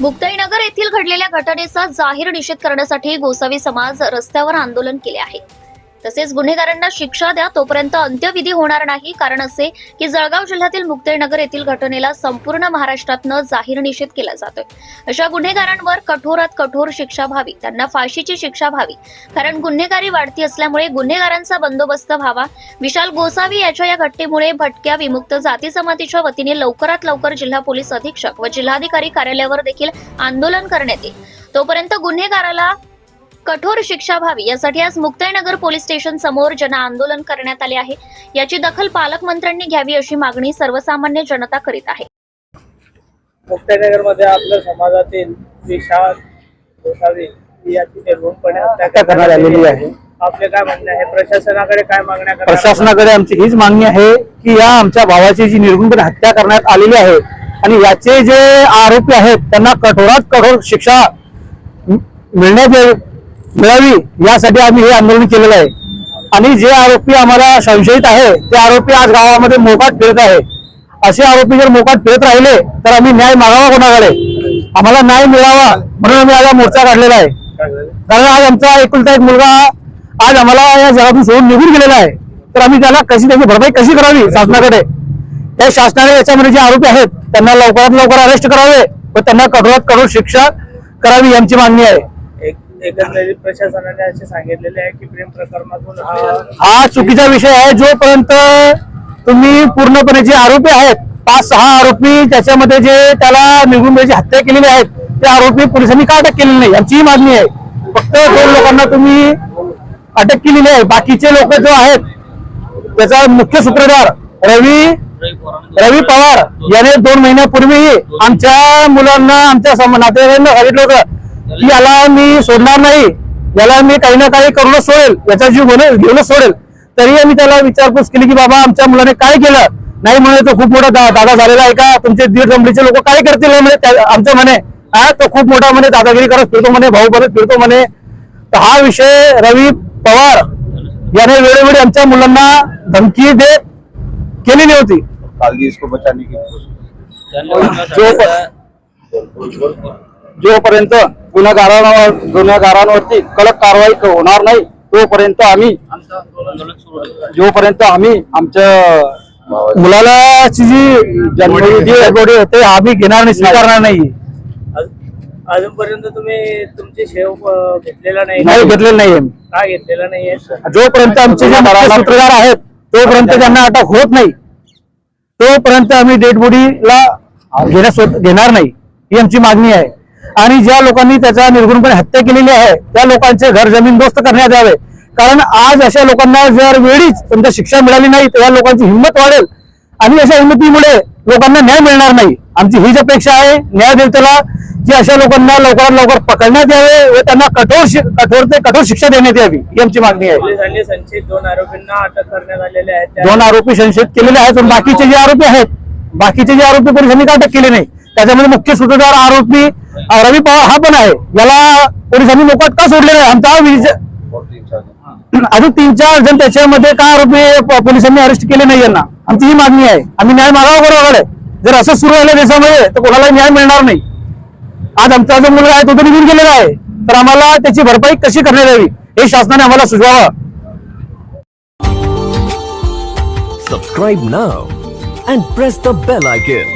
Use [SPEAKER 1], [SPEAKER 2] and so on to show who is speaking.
[SPEAKER 1] मुक्ताईनगर येथील घडलेल्या घटनेचा जाहीर निषेध करण्यासाठी गोसावी समाज रस्त्यावर आंदोलन केले आहे. तसेच गुन्हेगारांना शिक्षा द्या तोपर्यंत अंत्यविधी होणार नाही. कारण असे की जळगाव जिल्ह्यातील मुक्तेनगर येथील घटनेला संपूर्ण महाराष्ट्रातनं जाहीर निषेध केला जातोय. अशा गुन्हेगारांवर कठोरात कठोर शिक्षा व्हावी त्यांना फाशीची शिक्षा व्हावी. कारण गुन्हेगारी वाढती असल्यामुळे गुन्हेगारांचा बंदोबस्त व्हावा. विशाल गोसावी याच्या या घटनेमुळे भटक्या विमुक्त जाती जमातीच्या वतीने लवकरात लवकर जिल्हा पोलीस अधीक्षक व जिल्हाधिकारी कार्यालयावर देखील आंदोलन करण्यात येईल. तोपर्यंत गुन्हेगाराला कठोर शिक्षा व्हावी यासाठी आज मुक्ताईनगर पोलीस स्टेशन समोर जन आंदोलन करण्यात आले आहे याची दखल पालकमंत्र्यांनी घ्यावी अशी मागणी सर्वसामान्य जनता करीत आहे
[SPEAKER 2] मुक्ताईनगरमध्ये आपल्या समाजातील विशाल गोसावी याची निर्भूतपणे हत्या
[SPEAKER 3] हत्या करण्यात आलेली आहे.
[SPEAKER 2] आपले काय म्हणणे आहे प्रशासनाकडे काय मागण्या?
[SPEAKER 3] प्रशासनाकडे आमची हीच मागणी आहे की या आमच्या भावाची जी निर्गुणपणे हत्या करण्यात आलेली आहे आणि याचे जे आरोपी आहेत त्यांना कठोरात कठोर शिक्षा मि- मिळण्यात यावी- मिळावी यासाठी आम्ही हे आंदोलन केलेलं आहे. आणि जे आरोपी आम्हाला संशयित आहे ते आरोपी आज गावामध्ये मोकाट फिरत आहे. असे आरोपी जर मोकाट फिरत राहिले तर आम्ही न्याय मागावा कोणाकडे? आम्हाला न्याय मिळावा म्हणून आम्ही आज मोर्चा काढलेला आहे. कारण आज आमचा एकुलता एक मुलगा आज आम्हाला या जगातून सोडून निघून गेलेला आहे. तर आम्ही त्याला कशी त्याची भरपाई कशी करावी शासनाकडे? त्या शासनाने याच्यामध्ये जे आरोपी आहेत त्यांना लवकरात लवकर अरेस्ट करावे व त्यांना कठोरात कठोर शिक्षा करावी यांची मागणी आहे.
[SPEAKER 2] एकंदरीत प्रशासनाने असे सांगितलेले आहे की प्रेम प्रकरणातून हा
[SPEAKER 3] चुकीचा विषय आहे. जोपर्यंत तुम्ही पूर्णपणे जे आरोपी आहेत पाच सहा आरोपी त्याच्यामध्ये जे त्याला निघून त्याची हत्या केलेली आहेत ते आरोपी पोलिसांनी का अटक केलेली नाही? यांचीही मागणी आहे. फक्त दोन लोकांना तुम्ही अटक केलेली आहे. बाकीचे लोक जो आहेत त्याचा मुख्य सूत्रधार रवी रवी पवार याने दोन महिन्यापूर्वी आमच्या मुलांना आमच्या नातेवाईकांना सांगितलं होतं याला मी सोडणार नाही. याला मी काही ना काही करूनच सोडेल. याचा जीव घेऊन- घेऊनच सोडेल. तरी आम्ही त्याला विचारपूस केली की बाबा आमच्या मुलाने काय केलं? नाही म्हणे तो खूप मोठा दादा झालेला आहे का? तुमचे दीड जमडीचे लोक काय करतील म्हणे? आमचं म्हणे हा तो खूप मोठा म्हणे दादागिरी करत फिरतो म्हणे भाऊ करत फिरतो म्हणे. तर हा विषय रवी पवार याने वेळोवेळी आमच्या मुलांना धमकी देत केलेली होती. जोपर्यंत गुन्हेगारांवर गुन्हेगारांवरती कडक कारवाई होणार नाही. तोपर्यंत आम्ही जोपर्यंत आम्ही आमच्या मुलाला जी जन्मविधी होते आम्ही घेणार नाही स्वीकारणार नाही.
[SPEAKER 2] अज- अजूनपर्यंत तुम्ही तुमची शेव घेतलेला नाही.
[SPEAKER 3] नाही घेतलेलं नाहीये.
[SPEAKER 2] का घेतलेला नाहीये?
[SPEAKER 3] जोपर्यंत आमचे जे सूत्रधार आहेत तोपर्यंत त्यांना अटक होत नाही. तोपर्यंत आम्ही डेड बॉडीला घेण्यास घेणार नाही. ही आमची मागणी आहे. आणि ज्या लोकांनी त्याचा निर्गुणपणे हत्या केलेली आहे त्या लोकांचे घर जमीन दोस्त करण्यात यावे. कारण आज अशा लोकांना जर वेळीच समजा शिक्षा मिळाली नाही तर या लोकांची हिंमत वाढेल. आणि अशा हिंमतीमुळे लोकांना न्याय मिळणार नाही. आमची हीच अपेक्षा आहे. न्याय देवतेला की अशा लोकांना लवकरात लवकर पकडण्यात यावे व त्यांना कठोर कठोर ते कठोर शिक्षा देण्यात यावी ही आमची मागणी आहे.
[SPEAKER 2] दोन आरोपींना अटक करण्यात आलेले आहेत. त्या-
[SPEAKER 3] दोन आरोपी संशयित केलेले आहेत पण बाकीचे जे आरोपी आहेत बाकीचे जे आरोपी पोलिसांनी का अटक केले नाही? त्याच्यामध्ये मुख्य सूत्रधार आरोपी रवी पवार हा पण आहे. याला पोलिसांनी मोकाट का सोडले नाही? आमचा हा अजून तीन चार जण त्याच्यामध्ये का आरोपी पोलिसांनी अरेस्ट केले नाही यांना. आमची ही मागणी आहे. आम्ही न्याय मागावा बरोबर जर असं सुरू राहिलं देशामध्ये तर कोणाला न्याय मिळणार नाही. आज आमचा जो मुलगा आहे तो तर निघून गेलेला आहे. तर आम्हाला त्याची भरपाई कशी करण्यात यावी हे शासनाने आम्हाला सुचवावं.
[SPEAKER 4] Subscribe now and press the bell icon.